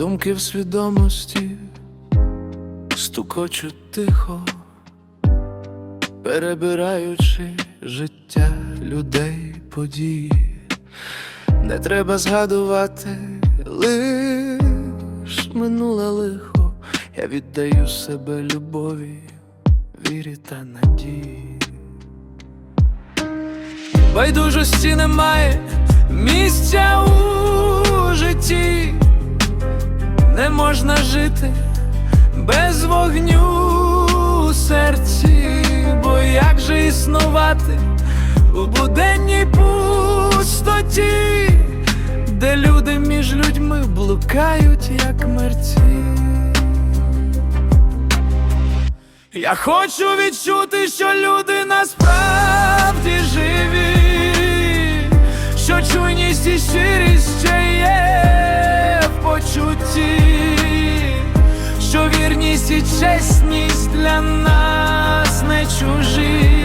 Думки в свідомості стукочуть тихо, перебираючи життя людей, події. Не треба згадувати лиш минуле лихо. Я віддаю себе любові, вірі та надії. Байдужості немає місця у житті, не можна жити без вогню у серці, бо як же існувати у буденній пустоті, де люди між людьми блукають, як мерці. Я хочу відчути, що люди насправді живі, що чуйність і щирість ще є в почутті, що вірність і чесність для нас не чужі,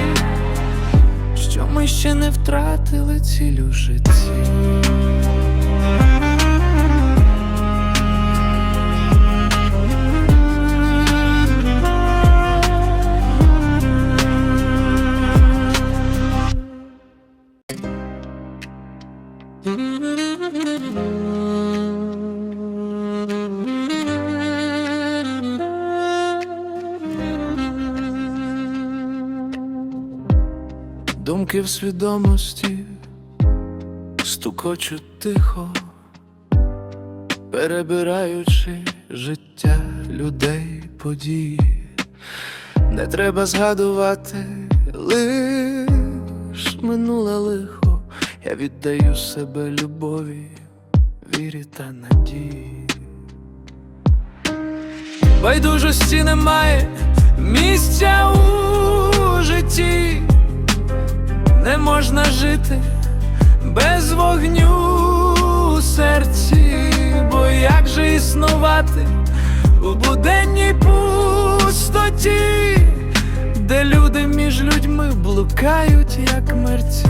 що ми ще не втратили ціль у житті. Думки в свідомості стукочуть тихо, перебираючи життя людей, події. Не треба згадувати лиш минуле лихо. Я віддаю себе любові, вірі та надії. Байдужості немає місця у житті, не можна жити без вогню у серці, бо як же існувати у буденній пустоті, де люди між людьми блукають, як мерці.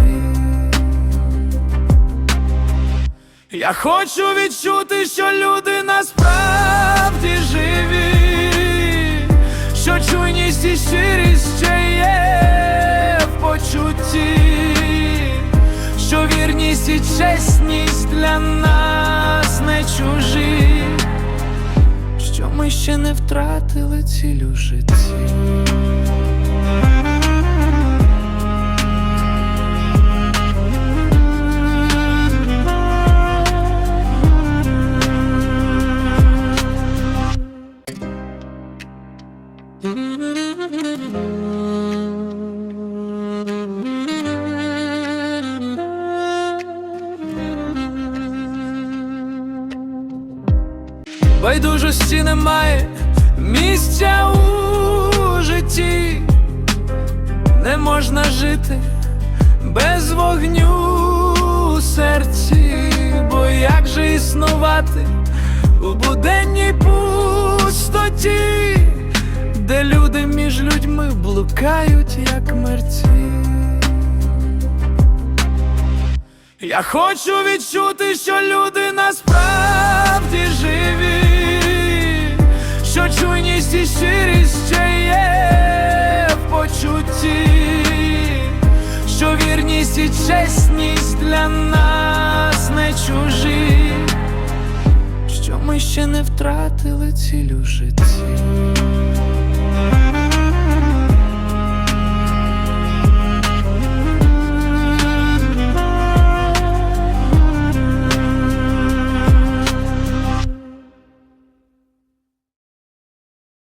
Я хочу відчути, що люди насправді живі, що чуйність і щирість ще є чесність для нас не чужі, що ми ще не втратили ціль у житті. Байдужості немає місця у житті, не можна жити без вогню у серці, бо як же існувати у буденній пустоті, де люди між людьми блукають, як мерці. Я хочу відчути, що люди насправді чесність для нас не чужі, що ми ще не втратили цілю житті.